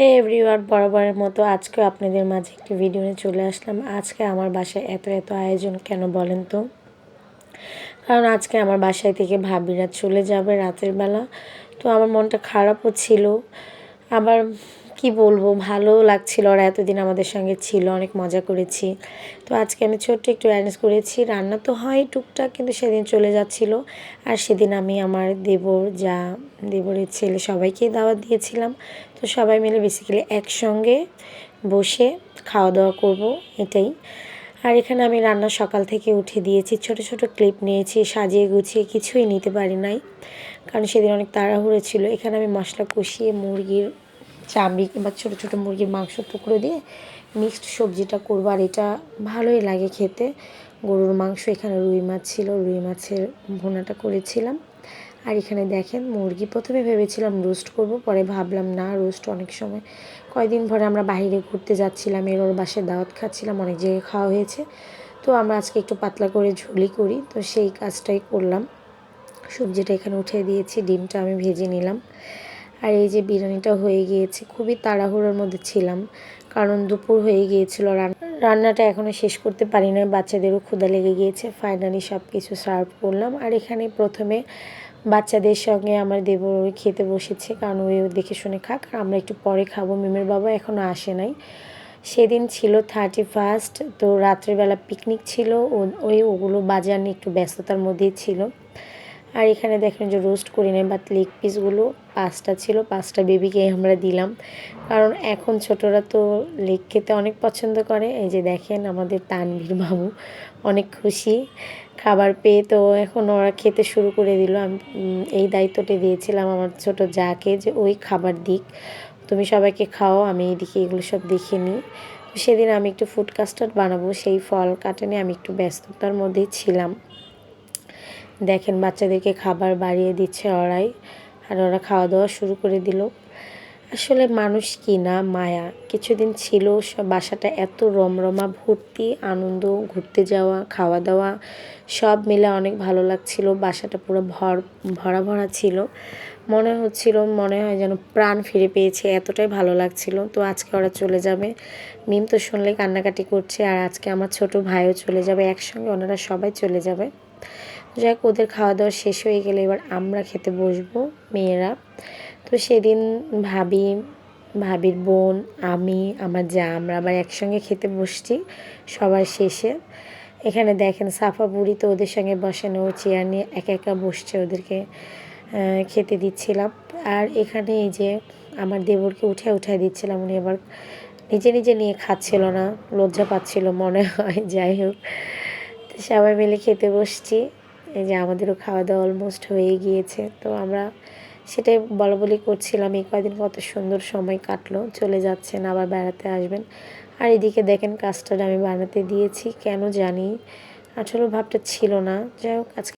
হে everyone বরাবরের মতো আজকে আপনাদের মাঝে একটি ভিডিও নিয়ে চলে আসলাম। আজকে আমার বাসায় এত এত আয়োজন, কেন বলেন তো? কারণ আজকে আমার বাসায় থেকে ভাবিরা চলে যাবে রাতের বেলা। তো আমার মনটা খারাপও ছিল। আবার কি বলব, ভালো লাগছিল ওরা এতদিন আমাদের সঙ্গে ছিল, অনেক মজা করেছি। তো আজকে আমি ছোট্ট একটু অ্যারেঞ্জ করেছি, রান্না তো হয় টুকটাক কিন্তু সেদিন চলে যাচ্ছিল। আর সেদিন আমি আমার দেবর, যা দেবরের ছেলে সবাইকেই দাওয়াত দিয়েছিলাম। তো সবাই মিলে বেসিক্যালি একসঙ্গে বসে খাওয়া দাওয়া করব, এটাই। আর এখানে আমি রান্না সকাল থেকে উঠে দিয়েছি। ছোট ছোট ক্লিপ নিয়েছি, সাজিয়ে গুছিয়ে কিছুই নিতে পারি নাই, কারণ সেদিন অনেক তাড়াহুড়ো ছিল। এখানে আমি মশলা কষিয়ে মুরগির চামড়ি কিংবা ছোটো ছোটো মুরগির মাংস টুকরো দিয়ে মিক্সড সবজিটা করব, আর এটা ভালোই লাগে খেতে। গরুর মাংস এখানে রুই মাছ ছিল, রুই মাছের ভুনাটা করেছিলাম। আর এখানে দেখেন, মুরগি প্রথমে ভেবেছিলাম রোস্ট করব, পরে ভাবলাম না রোস্ট অনেক সময়। কয়দিন পরে আমরা বাইরে ঘুরতে যাচ্ছিলাম এর ওর বাসায় দাওয়াত খাচ্ছিলাম, অনেক জায়গায় খাওয়া হয়েছে। তো আমরা আজকে একটু পাতলা করে ঝুলি করি, তো সেই কাজটাই করলাম। সবজিটা এখানে উঠিয়ে দিয়েছি, ডিমটা আমি ভেজে নিলাম। আর এই যে বিরিয়ানিটা হয়ে গিয়েছে, খুবই তাড়াহুড়োর মধ্যে ছিলাম, কারণ দুপুর হয়ে গিয়েছিল রান্নাটা এখনও শেষ করতে পারি না বাচ্চাদেরও ক্ষুদা লেগে গিয়েছে। ফাইনালি সব কিছু সার্ভ করলাম। আর এখানে প্রথমে বাচ্চাদের সঙ্গে আমার দেব খেতে বসেছে, কারণ ওই দেখে শুনে খাক। আমরা একটু পরে খাব। মিমের বাবা এখনও আসে নাই। সেদিন ছিল থার্টি ফার্স্ট তো রাত্রিবেলা পিকনিক ছিল। ওই ওগুলো বাজার নিয়ে একটু ব্যস্ততার মধ্যেই ছিল। আর এখানে দেখেন যে রোস্ট করি নাই বাট লেগ পিসগুলো পাঁচটা ছিল, পাঁচটা বেবিকে আমরা দিলাম। কারণ এখন ছোটরা তো লেগ খেতে অনেক পছন্দ করে। এই যে দেখেন আমাদের তানভীর বাবু, অনেক খুশি। খাবার পেয়ে তো এখন ওরা খেতে শুরু করে দিল। আমি এই দায়িত্বটা দিয়েছিলাম আমার ছোট যাকে যে ওই খাবার দিক। তুমি সবাইকে খাও, আমি এইদিকে এগুলো সব দেখে নিই। সেদিন আমি একটু ফুড কাস্টার্ড বানাবো, সেই ফল কাটানে আমি একটু ব্যস্ততার মধ্যেই ছিলাম। দেখেন, বাচ্চাদেরকে খাবার বাড়িয়ে দিচ্ছে ওরাই আর ওরা খাওয়া দাওয়া শুরু করে দিল। আসলে মানুষ কি না মায়া? কিছুদিন ছিল সব বাসাটা এত রমরমা, ভর্তি, আনন্দ, ঘুরতে যাওয়া খাওয়া দাওয়া সব মিলে অনেক ভালো লাগছিল। বাসাটা পুরো ভর, ভরা ভরা ছিল। মনে হচ্ছিল, মনে হয় যেন প্রাণ ফিরে পেয়েছে, এতটাই ভালো লাগছিল। তো আজকে ওরা চলে যাবে। মিম তো শুনলে কান্নাকাটি করছে আর আজকে আমার ছোট ভাইও চলে যাবে, একসঙ্গে ওনারা সবাই চলে যাবে। যাই হোক ওদের খাওয়া দাওয়া শেষ হয়ে গেলে এবার আমরা খেতে বসবো, মেয়েরা। তো সেদিন ভাবি, ভাবির বোন, আমি, আমার যা, আমরা আবার একসঙ্গে খেতে বসছি সবার শেষে। এখানে দেখেন, সাফা বুড়ি তো ওদের সঙ্গে বসানো চেয়ার নিয়ে একা একা বসছে ওদেরকে খেতে দিচ্ছিলাম। আর এখানে এই যে আমার দেবরকে উঠে উঠে দিচ্ছিলাম, উনি আবার নিজে নিজে নিয়ে খাচ্ছিল না, লজ্জা পাচ্ছিল মনে হয়, যাই হোক। সবাই মিলে খেতে বসছি। এই যে আমাদেরও খাওয়া দাওয়া অলমোস্ট হয়ে গিয়েছে। তো আমরা সেটাই বলা বলি করছিলাম, এই কয়দিন কত সুন্দর সময় কাটলো, চলে যাচ্ছেন, আবার বেড়াতে আসবেন। আর এদিকে দেখেন কাজটা আমি বানাতে দিয়েছি, কেন জানি আসলে ভাবটা ছিল না। যাই হোক, আজকে